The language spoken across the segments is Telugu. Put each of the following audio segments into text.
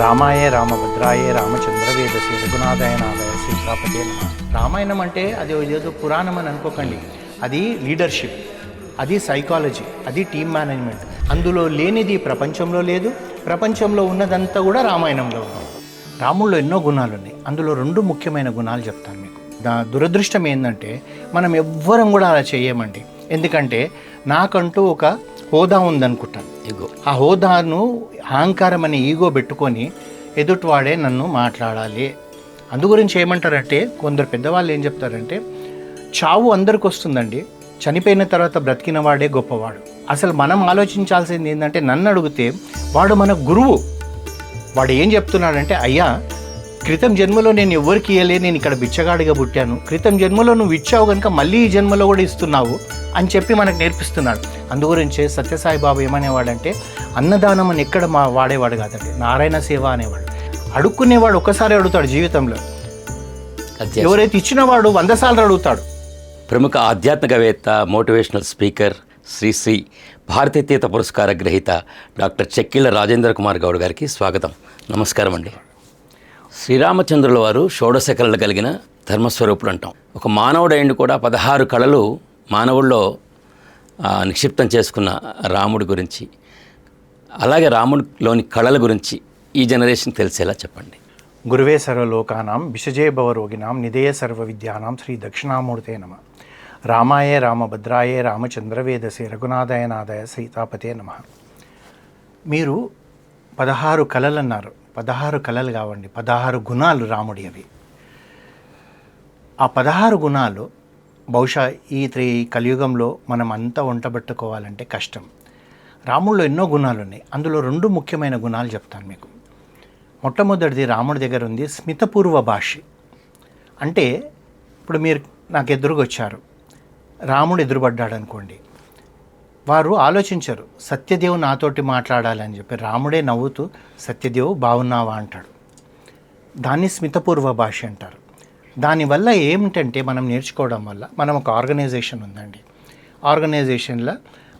రామాయ రామభద్రాయ రామచంద్రవేదసి రఘునాథాయ నాదాయ సీతాపతే నమ. రామాయణం అంటే అది ఏదో పురాణం అని అనుకోకండి. అది లీడర్షిప్ అది సైకాలజీ అది టీమ్ మేనేజ్మెంట్. అందులో లేనిది ప్రపంచంలో లేదు ప్రపంచంలో ఉన్నదంతా కూడా రామాయణంలో ఉంది. రాముల్లో ఎన్నో గుణాలు ఉన్నాయి అందులో రెండు ముఖ్యమైన గుణాలు చెప్తాను మీకు. దా దురదృష్టం ఏంటంటే మనం ఎవ్వరం కూడా అలా చేయమండి. ఎందుకంటే నాకంటూ ఒక హోదా ఉందనుకుంటాను. ఈగో ఆ హోదాను అహంకారం అనే ఈగో పెట్టుకొని ఎదుటివాడే నన్ను మాట్లాడాలి. అందు గురించి ఏమంటారంటే కొందరు పెద్దవాళ్ళు ఏం చెప్తారంటే చావు అందరికి వస్తుందండి. చనిపోయిన తర్వాత బ్రతికిన వాడే గొప్పవాడు. అసలు మనం ఆలోచించాల్సింది ఏంటంటే నన్ను అడిగితే వాడు మన గురువు. వాడు ఏం చెప్తున్నాడంటే అయ్యా క్రితం జన్మలో నేను ఎవరికి ఇవ్వలే నేను ఇక్కడ బిచ్చగాడిగా పుట్టాను. క్రితం జన్మలో నువ్వు ఇచ్చావు కనుక మళ్ళీ ఈ జన్మలో కూడా ఇస్తున్నావు. అని చెప్పి మనకు నేర్పిస్తున్నాడు. అందుగురించే సత్యసాయి బాబు ఏమనేవాడంటే అన్నదానం అని ఎక్కడ మా వాడేవాడు కాదండి నారాయణ సేవ అనేవాడు. అడుక్కునేవాడు ఒక్కసారి అడుగుతాడు జీవితంలో. ఎవరైతే ఇచ్చినవాడు వంద సార్లు అడుగుతాడు. ప్రముఖ ఆధ్యాత్మికవేత్త మోటివేషనల్ స్పీకర్ శ్రీ శ్రీ భారతీయత పురస్కార గ్రహీత డాక్టర్ చెక్కిళ్ళ రాజేంద్ర కుమార్ గౌడ్ గారికి స్వాగతం. నమస్కారం అండి. శ్రీరామచంద్రుల వారు షోడశ కళలు కలిగిన ధర్మస్వరూపుడు అంటాం. ఒక మానవుడు అయింది కూడా పదహారు కళలు మానవుల్లో నిక్షిప్తం చేసుకున్న రాముడి గురించి అలాగే రాముడిలోని కళల గురించి ఈ జనరేషన్ తెలిసేలా చెప్పండి. గురువే సర్వలోకానాం విషజే భవరోగినాం నిధేయ సర్వ విద్యానాం శ్రీ దక్షిణామూర్తే నమ. రామాయే రామభద్రాయే రామచంద్రవేదసే రఘునాథాయ నాదాయ సీతాపతే నమ. మీరు పదహారు కళలు అన్నారు పదహారు కళలు కావండి. పదహారు గుణాలు రాముడి అవి. ఆ పదహారు గుణాలు బహుశా ఈ త్రీ కలియుగంలో మనం అంతా వంటబెట్టుకోవాలంటే కష్టం. రాముల్లో ఎన్నో గుణాలు ఉన్నాయి అందులో రెండు ముఖ్యమైన గుణాలు చెప్తాను మీకు. మొట్టమొదటిది రాముడి దగ్గర ఉంది స్మితపూర్వ భాష. అంటే ఇప్పుడు మీరు నాకు ఎదురుకొచ్చారు రాముడు ఎదురుపడ్డాడు అనుకోండి. వారు ఆలోచించరు. సత్యదేవు నాతోటి మాట్లాడాలని చెప్పి రాముడే నవ్వుతూ సత్యదేవు బాగున్నావా అంటాడు. దాన్ని స్మితపూర్వ భాష అంటారు. దానివల్ల ఏమిటంటే మనం నేర్చుకోవడం వల్ల మనం ఒక ఆర్గనైజేషన్ ఉందండి. ఆర్గనైజేషన్లో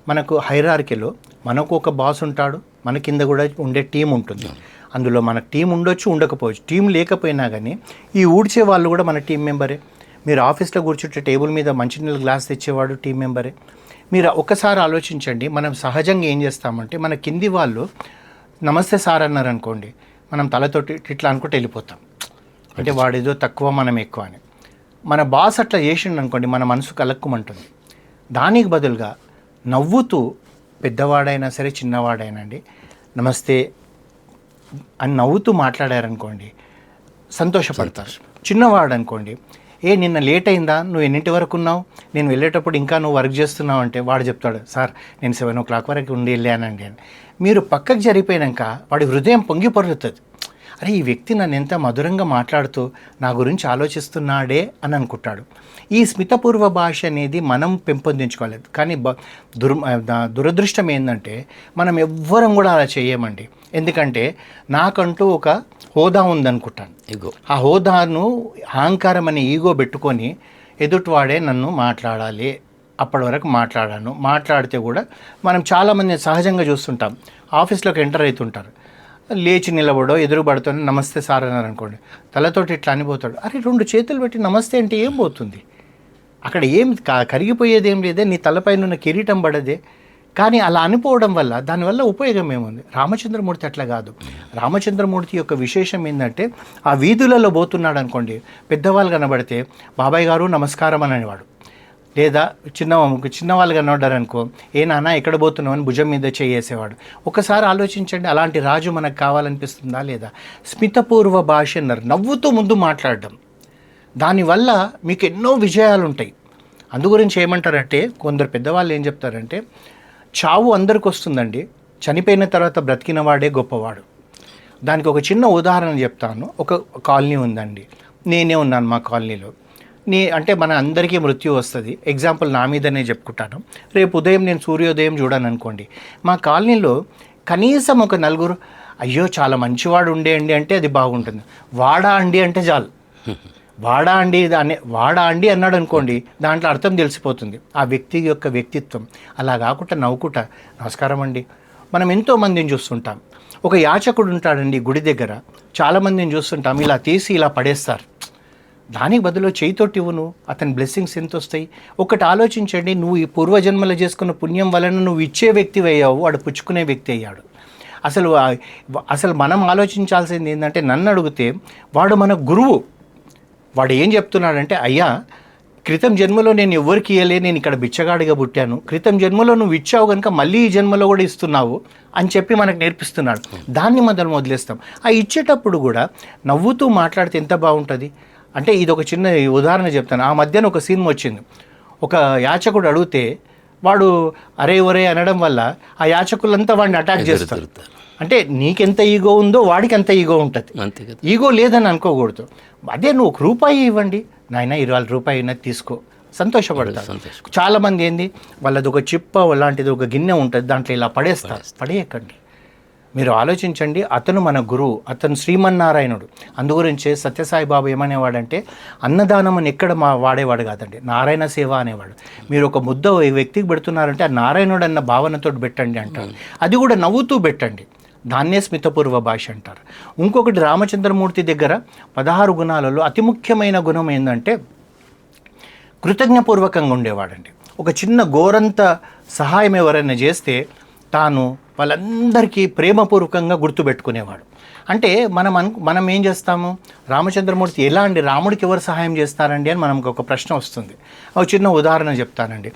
మనకు హైరార్కీలో మనకు ఒక బాస్ ఉంటాడు మన కింద కూడా ఉండే టీం ఉంటుంది. అందులో మన టీం ఉండొచ్చు ఉండకపోవచ్చు. టీం లేకపోయినా కానీ ఈ ఊడ్చే వాళ్ళు కూడా మన టీం మెంబరే. మీరు ఆఫీస్లో కూర్చుంటే టేబుల్ మీద మంచినీళ్ళ గ్లాస్ తెచ్చేవాడు టీం మెంబరే. మీరు ఒక్కసారి ఆలోచించండి మనం సహజంగా ఏం చేస్తామంటే మన కింది వాళ్ళు నమస్తే సార్ అన్నారు అనుకోండి మనం తలతోటి ఇట్లా అనుకుంటే వెళ్ళిపోతాం. అంటే వాడేదో తక్కువ మనం ఎక్కువ అని. మన బాస్ అట్లా చేసిండు అనుకోండి మన మనసు కలక్కుమంటుంది. దానికి బదులుగా నవ్వుతూ పెద్దవాడైనా సరే చిన్నవాడైనా అండి నమస్తే అని నవ్వుతూ మాట్లాడారనుకోండి సంతోషపడతారు. చిన్నవాడు అనుకోండి ఏ నిన్న లేట్ అయిందా నువ్వు ఎన్నింటి వరకు ఉన్నావు? నేను వెళ్ళేటప్పుడు ఇంకా నువ్వు వర్క్ చేస్తున్నావు అంటే వాడు చెప్తాడు సార్ నేను సెవెన్ ఓ క్లాక్ వరకు ఉండి వెళ్ళానండి అని. మీరు పక్కకు జరిగిపోయాక వాడి హృదయం పొంగి అరే ఈ వ్యక్తి నన్ను ఎంత మధురంగా మాట్లాడుతూ నా గురించి ఆలోచిస్తున్నాడే అని అనుకుంటాడు. ఈ స్మితపూర్వ భాష అనేది మనం పెంపొందించుకోలేదు. కానీ బ దుర్ దురదృష్టం ఏంటంటే మనం ఎవ్వరం కూడా అలా చేయమండి. ఎందుకంటే నాకంటూ ఒక హోదా ఉందనుకుంటాను. ఇగో. ఆ హోదాను అహంకారం అనే ఈగో పెట్టుకొని ఎదుటివాడే నన్ను మాట్లాడాలి అప్పటి వరకు మాట్లాడాను. మాట్లాడితే కూడా మనం చాలామంది సహజంగా చూస్తుంటాం. ఆఫీస్లోకి ఎంటర్ అవుతుంటారు. లేచి నిలబడో ఎదురుపడుతో నమస్తే సార్ అన్నారు అనుకోండి తలతోటి ఇట్లా అనిపోతాడు. అరే రెండు చేతులు పెట్టి నమస్తే అంటే ఏం పోతుంది? అక్కడ ఏం క- కరిగిపోయేది ఏం లేదే నీ తలపైన ఉన్న కిరీటం పడదే. కానీ అలా అనిపోవడం వల్ల దానివల్ల ఉపయోగం ఏముంది? రామచంద్రమూర్తి అట్లా కాదు. రామచంద్రమూర్తి యొక్క విశేషం ఏంటంటే ఆ వీధులలో పోతున్నాడు అనుకోండి పెద్దవాళ్ళు కనబడితే బాబాయ్ గారు నమస్కారం అని అనేవాడు లేదా చిన్న చిన్నవాళ్ళు కనబడ్డారు అనుకో ఏ నాన్న ఎక్కడ పోతున్నావు? అని భుజం మీద చేసేవాడు ఒకసారి ఆలోచించండి అలాంటి రాజు మనకు కావాలనిపిస్తుందా లేదా? స్మితపూర్వ భాష అన్నారు నవ్వుతూ ముందు మాట్లాడడం. దానివల్ల మీకు ఎన్నో విజయాలు ఉంటాయి అందు గురించి ఏమంటారంటే కొందరు పెద్దవాళ్ళు ఏం చెప్తారంటే చావు అందరికి వస్తుందండి చనిపోయిన తర్వాత బ్రతికిన వాడే గొప్పవాడు. దానికి ఒక చిన్న ఉదాహరణ చెప్తాను. ఒక కాలనీ ఉందండి. నేనే ఉన్నాను మా కాలనీలో. నీ అంటే మన అందరికీ మృత్యు వస్తుంది. ఎగ్జాంపుల్ నా మీదనే చెప్పుకుంటాను. రేపు ఉదయం నేను సూర్యోదయం చూడాను అనుకోండి మా కాలనీలో కనీసం ఒక నలుగురు అయ్యో చాలా మంచివాడు ఉండేయండి అంటే అది బాగుంటుంది. వాడా అండి అంటే చాలు. వాడా అండి దాన్ని వాడా అండి అన్నాడు అనుకోండి దాంట్లో అర్థం తెలిసిపోతుంది. ఆ వ్యక్తి యొక్క వ్యక్తిత్వం. అలా కాకుండా నవ్వుకుంటా నమస్కారం అండి. మనం ఎంతో మందిని చూస్తుంటాం. ఒక యాచకుడు ఉంటాడండి గుడి దగ్గర. చాలామందిని చూస్తుంటాం. ఇలా తీసి ఇలా పడేస్తారు. దానికి బదులు చేయితోటి ఇవ్వును. అతని బ్లెస్సింగ్స్ ఎంత వస్తాయి ఒకటి ఆలోచించండి. నువ్వు ఈ పూర్వజన్మలో చేసుకున్న పుణ్యం వలన నువ్వు ఇచ్చే వ్యక్తి అయ్యావు. వాడు పుచ్చుకునే వ్యక్తి అయ్యాడు. అసలు అసలు మనం ఆలోచించాల్సింది ఏంటంటే నన్ను అడిగితే వాడు మన గురువు. వాడు ఏం చెప్తున్నాడంటే అయ్యా క్రితం జన్మలో నేను ఎవరికి ఇవ్వలే నేను ఇక్కడ బిచ్చగాడిగా పుట్టాను. క్రితం జన్మలో నువ్వు ఇచ్చావు కనుక మళ్ళీ ఈ జన్మలో కూడా ఇస్తున్నావు అని చెప్పి మనకు నేర్పిస్తున్నాడు. దాన్ని మనం వదిలేస్తాం. ఆ ఇచ్చేటప్పుడు కూడా నవ్వుతూ మాట్లాడితే ఎంత బాగుంటుంది? అంటే ఇది ఒక చిన్న ఉదాహరణ చెప్తాను. ఆ మధ్యన ఒక సీన్ వచ్చింది. ఒక యాచకుడు అడిగితే వాడు అరే ఒరే అనడం వల్ల ఆ యాచకులంతా వాడిని అటాక్ చేస్తారు. అంటే నీకెంత ఈగో ఉందో వాడికి అంత ఈగో ఉంటుంది. ఈగో లేదని అనుకోకూడదు. అదే నువ్వు ఒక రూపాయి ఇవ్వండి. నాయన ఇరవై రూపాయి అయినది తీసుకో. సంతోషపడతారు. సంతోషం. చాలా మంది ఏంది? వాళ్ళది ఒక చిప్ప లాంటిది ఒక గిన్నె ఉంటుంది. దాంట్లో ఇలా పడేస్తారు. పడేయకండి. మీరు ఆలోచించండి అతను మన గురువు అతను శ్రీమన్నారాయణుడు. అందుగురించే సత్యసాయి బాబు ఏమనేవాడంటే అన్నదానం ఎక్కడ మా వాడేవాడు కాదండి నారాయణ సేవ అనేవాడు. మీరు ఒక ముద్ద ఈ వ్యక్తికి పెడుతున్నారంటే ఆ నారాయణుడు అన్న భావనతో పెట్టండి అంటారు. అది కూడా నవ్వుతూ పెట్టండి. దాన్నే స్మితపూర్వ భాష అంటారు. ఇంకొకటి రామచంద్రమూర్తి దగ్గర పదహారు గుణాలలో అతి ముఖ్యమైన గుణం ఏంటంటే కృతజ్ఞపూర్వకంగా ఉండేవాడండి. ఒక చిన్న గోరంత సహాయం ఎవరైనా చేస్తే తాను వాళ్ళందరికీ ప్రేమపూర్వకంగా గుర్తుపెట్టుకునేవాడు అంటే మనం అను మనం ఏం చేస్తాము? రామచంద్రమూర్తి ఎలా అండి? రాముడికి ఎవరు సహాయం చేస్తారండి అని మనకు ఒక ప్రశ్న వస్తుంది. ఒక చిన్న ఉదాహరణ చెప్తానండి.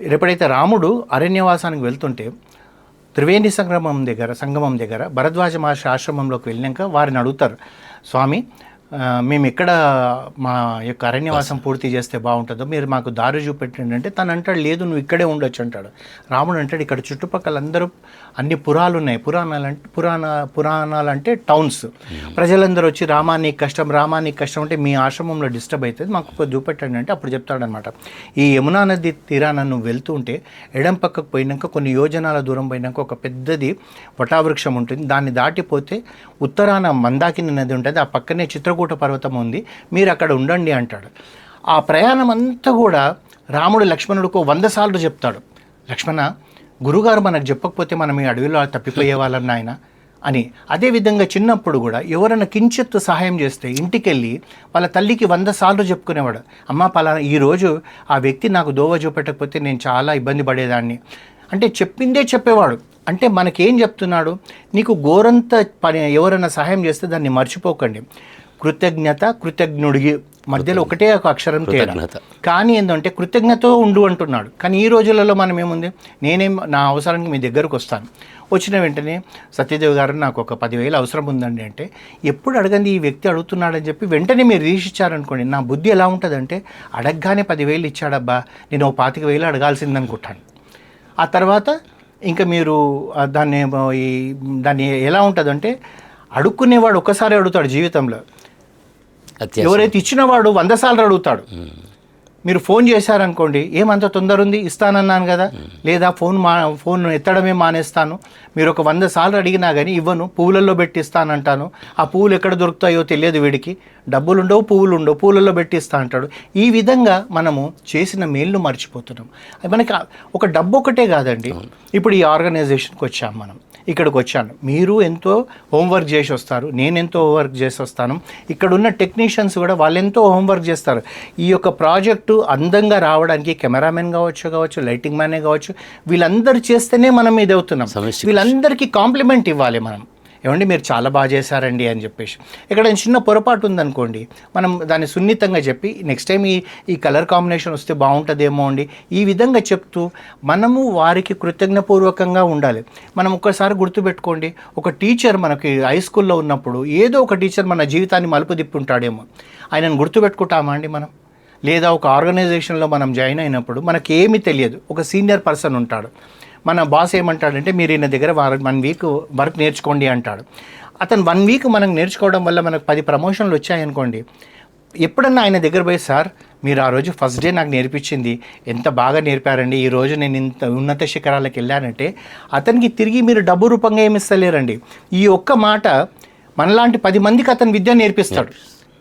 ఎప్పుడైతే రాముడు అరణ్యవాసానికి వెళ్తుంటే త్రివేణి సంగమం దగ్గర సంగమం దగ్గర భరద్వాజ మహర్షి ఆశ్రమంలోకి వెళ్ళాక వారిని అడుగుతారు స్వామి మేము ఎక్కడ మా యొక్క అరణ్యవాసం పూర్తి చేస్తే బాగుంటుందో మీరు మాకు దారి చూపెట్టండి అంటే తను అంటాడు లేదు నువ్వు ఇక్కడే ఉండొచ్చు అంటాడు. రాముడు అంటాడు ఇక్కడ చుట్టుపక్కల అందరూ అన్ని పురాలు ఉన్నాయి పురాణాలు అంటే పురాణ పురాణాలు అంటే టౌన్స్. ప్రజలందరూ వచ్చి రామానికి కష్టం రామానికి కష్టం అంటే మీ ఆశ్రమంలో డిస్టర్బ్ అవుతుంది మాకు చూపెట్టండి అంటే అప్పుడు చెప్తాడనమాట ఈ యమునా నది తీరాన నువ్వు వెళ్తూ ఉంటే ఎడం పక్కకు పోయినాక కొన్ని యోజనాల దూరం పోయినాక ఒక పెద్దది వటావృక్షం ఉంటుంది. దాన్ని దాటిపోతే ఉత్తరాన మందాకిని నది ఉంటుంది. ఆ పక్కనే చిత్రకూట పర్వతం ఉంది మీరు అక్కడ ఉండండి అంటాడు. ఆ ప్రయాణం అంతా కూడా రాముడు లక్ష్మణుడికి వంద సార్లు చెప్తాడు. లక్ష్మణ గురుగారు మనకు చెప్పకపోతే మనం ఈ అడవిలో తప్పిపోయే వాళ్ళం నాయన అని. అదేవిధంగా చిన్నప్పుడు కూడా ఎవరైనా కించెత్తు సహాయం చేస్తే ఇంటికెళ్ళి వాళ్ళ తల్లికి వంద సార్లు చెప్పుకునేవాడు. అమ్మ పలానా ఈరోజు ఆ వ్యక్తి నాకు దోవ చూపెట్టకపోతే నేను చాలా ఇబ్బంది పడేదాన్ని. అంటే చెప్పిందే చెప్పేవాడు. అంటే మనకేం చెప్తున్నాడు? నీకు గోరంత పని ఎవరైనా సహాయం చేస్తే దాన్ని మర్చిపోకండి. కృతజ్ఞత కృతజ్ఞుడికి మధ్యలో ఒకటే ఒక అక్షరం తేడా. కానీ ఏంటంటే కృతజ్ఞత ఉండు అంటున్నాడు. కానీ ఈ రోజులలో మనం ఏముంది? నేనేం నా అవసరానికి మీ దగ్గరకు వస్తాను. వచ్చిన వెంటనే సత్యదేవ్ గారు నాకు ఒక పదివేలు అవసరం ఉందండి అంటే ఎప్పుడు అడగంది ఈ వ్యక్తి అడుగుతున్నాడని చెప్పి వెంటనే మీరు రీచ్ ఇచ్చారనుకోండి నా బుద్ధి ఎలా ఉంటుందంటే అడగగానే పదివేలు ఇచ్చాడబ్బా నేను ఓ పాతిక వేలు అడగాల్సింది అనుకుంటాను. ఆ తర్వాత ఇంకా మీరు దాన్ని దాన్ని ఎలా ఉంటుందంటే అడుక్కునేవాడు ఒక్కసారి అడుగుతాడు జీవితంలో. ఎవరైతే ఇచ్చినవాడు వంద సార్లు అడుగుతాడు. మీరు ఫోన్ చేశారనుకోండి ఏమంత తొందర ఉంది ఇస్తానన్నాను కదా. లేదా ఫోన్ మా ఫోన్ ఎత్తడమే మానేస్తాను. మీరు ఒక వంద సార్లు అడిగినా కానీ ఇవ్వను పువ్వులలో పెట్టి ఇస్తానంటాను. ఆ పువ్వులు ఎక్కడ దొరుకుతాయో తెలియదు వీడికి. డబ్బులు ఉండవు పువ్వులు ఉండవు పువ్వులలో పెట్టి ఇస్తా అంటాడు. ఈ విధంగా మనము చేసిన మేళ్ళు మర్చిపోతున్నాం. అది మనకి ఒక డబ్బు ఒకటే కాదండి. ఇప్పుడు ఈ ఆర్గనైజేషన్కి వచ్చాం మనం. ఇక్కడికి వచ్చాను. మీరు ఎంతో హోంవర్క్ చేసి వస్తారు. నేను ఎంతో హోంవర్క్ చేసి వస్తాను. ఇక్కడ ఉన్న టెక్నీషియన్స్ కూడా వాళ్ళు ఎంతో హోంవర్క్ చేస్తారు. ఈ యొక్క ప్రాజెక్టు అందంగా రావడానికి కెమెరామెన్ కావచ్చు కావచ్చు లైటింగ్ మ్యానే కావచ్చు వీళ్ళందరూ చేస్తేనే మనం ఇది అవుతున్నాం వీళ్ళందరికీ కాంప్లిమెంట్ ఇవ్వాలి మనం. ఏమండి మీరు చాలా బాగా చేశారండి అని చెప్పేసి. ఇక్కడ చిన్న పొరపాటు ఉందనుకోండి మనం దాన్ని సున్నితంగా చెప్పి నెక్స్ట్ టైం ఈ ఈ కలర్ కాంబినేషన్ వస్తే బాగుంటుందేమో అండి ఈ విధంగా చెప్తూ మనము వారికి కృతజ్ఞపూర్వకంగా ఉండాలి. మనం ఒక్కసారి గుర్తుపెట్టుకోండి ఒక టీచర్ మనకి హై స్కూల్లో ఉన్నప్పుడు ఏదో ఒక టీచర్ మన జీవితాన్ని మలుపు తిప్పుంటాడేమో ఆయనను గుర్తుపెట్టుకుంటామా అండి మనం? లేదా ఒక ఆర్గనైజేషన్లో మనం జాయిన్ అయినప్పుడు మనకి ఏమీ తెలియదు. ఒక సీనియర్ పర్సన్ ఉంటాడు. మన బాస్ ఏమంటాడంటే మీరు ఈయన దగ్గర వన్ వీక్ వర్క్ నేర్చుకోండి అంటాడు. అతను వన్ వీక్ మనం నేర్చుకోవడం వల్ల మనకు పది ప్రమోషన్లు వచ్చాయనుకోండి. ఎప్పుడన్నా ఆయన దగ్గర పోయి సార్ మీరు ఆ రోజు ఫస్ట్ డే నాకు నేర్పించింది ఎంత బాగా నేర్పారండి ఈ రోజు నేను ఇంత ఉన్నత శిఖరాలకు వెళ్ళానంటే అతనికి తిరిగి మీరు డబ్బు రూపంగా ఏమి ఇస్తలేరండి. ఈ ఒక్క మాట మనలాంటి పది మందికి అతను విద్య నేర్పిస్తాడు.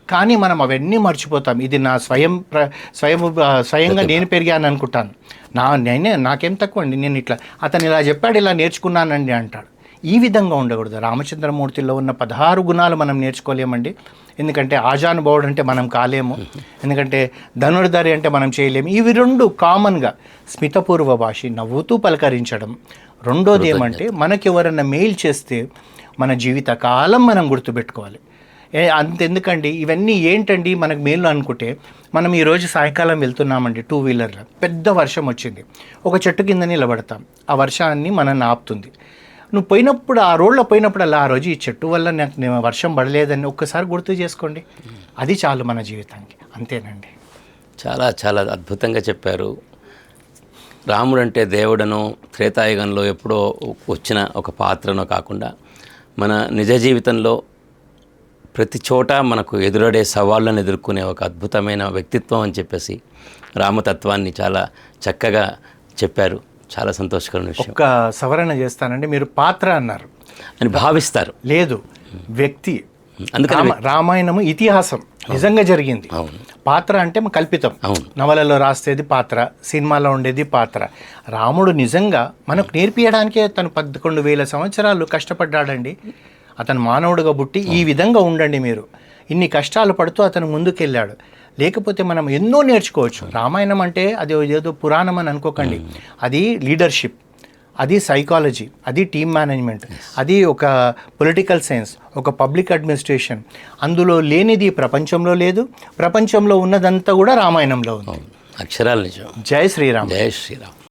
కానీ మనం అవన్నీ మర్చిపోతాం. ఇది నా స్వయం ప్ర స్వయం స్వయంగా నేను పెరిగాను అనుకుంటాను. నా నేనే నాకేం తక్కువ అండి. నేను ఇట్లా అతను ఇలా చెప్పాడు ఇలా నేర్చుకున్నానండి అంటాడు. ఈ విధంగా ఉండకూడదు. రామచంద్రమూర్తిలో ఉన్న పదహారు గుణాలు మనం నేర్చుకోలేమండి. ఎందుకంటే ఆజానుభావుడు అంటే మనం కాలేము. ఎందుకంటే ధనుర్ధరి అంటే మనం చేయలేము. ఇవి రెండు కామన్గా స్మితపూర్వ భాష నవ్వుతూ పలకరించడం. రెండోది ఏమంటే మనకి ఎవరన్నా మెయిల్ చేస్తే మన జీవితకాలం మనం గుర్తుపెట్టుకోవాలి. అంతెందుకండి? ఇవన్నీ ఏంటండి? మనకు మేలు అనుకుంటే మనం ఈరోజు సాయంకాలం వెళ్తున్నామండి టూ వీలర్లో పెద్ద వర్షం వచ్చింది. ఒక చెట్టు కింద నిలబడతాం. ఆ వర్షాన్ని మనల్ని ఆపుతుంది. నువ్వు పోయినప్పుడు ఆ రోడ్లో పోయినప్పుడు అలా ఆ రోజు ఈ చెట్టు వల్ల నాకు నేను వర్షం పడలేదని ఒక్కసారి గుర్తు చేసుకోండి. అది చాలు మన జీవితానికి. అంతేనండి. చాలా చాలా అద్భుతంగా చెప్పారు. రాముడు అంటే దేవుడను త్రేతాయుగంలో ఎప్పుడో వచ్చిన ఒక పాత్రనో కాకుండా మన నిజ జీవితంలో ప్రతి చోట మనకు ఎదురడే సవాళ్ళను ఎదుర్కొనే ఒక అద్భుతమైన వ్యక్తిత్వం అని చెప్పేసి రామతత్వాన్ని చాలా చక్కగా చెప్పారు. చాలా సంతోషకరమైన విషయం. ఒక్క సవరణ చేస్తానండి. మీరు పాత్ర అన్నారు. అని భావిస్తారు. లేదు. వ్యక్తి. అందుకని రామ- రామాయణము ఇతిహాసం. నిజంగా జరిగింది. అవును. పాత్ర అంటే కల్పితం. అవును. నవలలో రాస్తేది పాత్ర సినిమాలో ఉండేది పాత్ర. రాముడు నిజంగా మనకు నేర్పియడానికే తను పదకొండు వేల సంవత్సరాలు కష్టపడ్డాడండి. అతను మానవుడుగా పుట్టి ఈ విధంగా ఉండండి మీరు. ఇన్ని కష్టాలు పడుతూ అతను ముందుకెళ్ళాడు. లేకపోతే మనం ఎన్నో నేర్చుకోవచ్చు. రామాయణం అంటే అది ఏదో పురాణం అని అనుకోకండి. అది లీడర్షిప్ అది సైకాలజీ అది టీమ్ మేనేజ్మెంట్ అది ఒక పొలిటికల్ సైన్స్ ఒక పబ్లిక్ అడ్మినిస్ట్రేషన్. అందులో లేనిది ప్రపంచంలో లేదు ప్రపంచంలో ఉన్నదంతా కూడా రామాయణంలో ఉంది. అక్షరాలు నిజం. జై శ్రీరామ్. జయ శ్రీరామ్.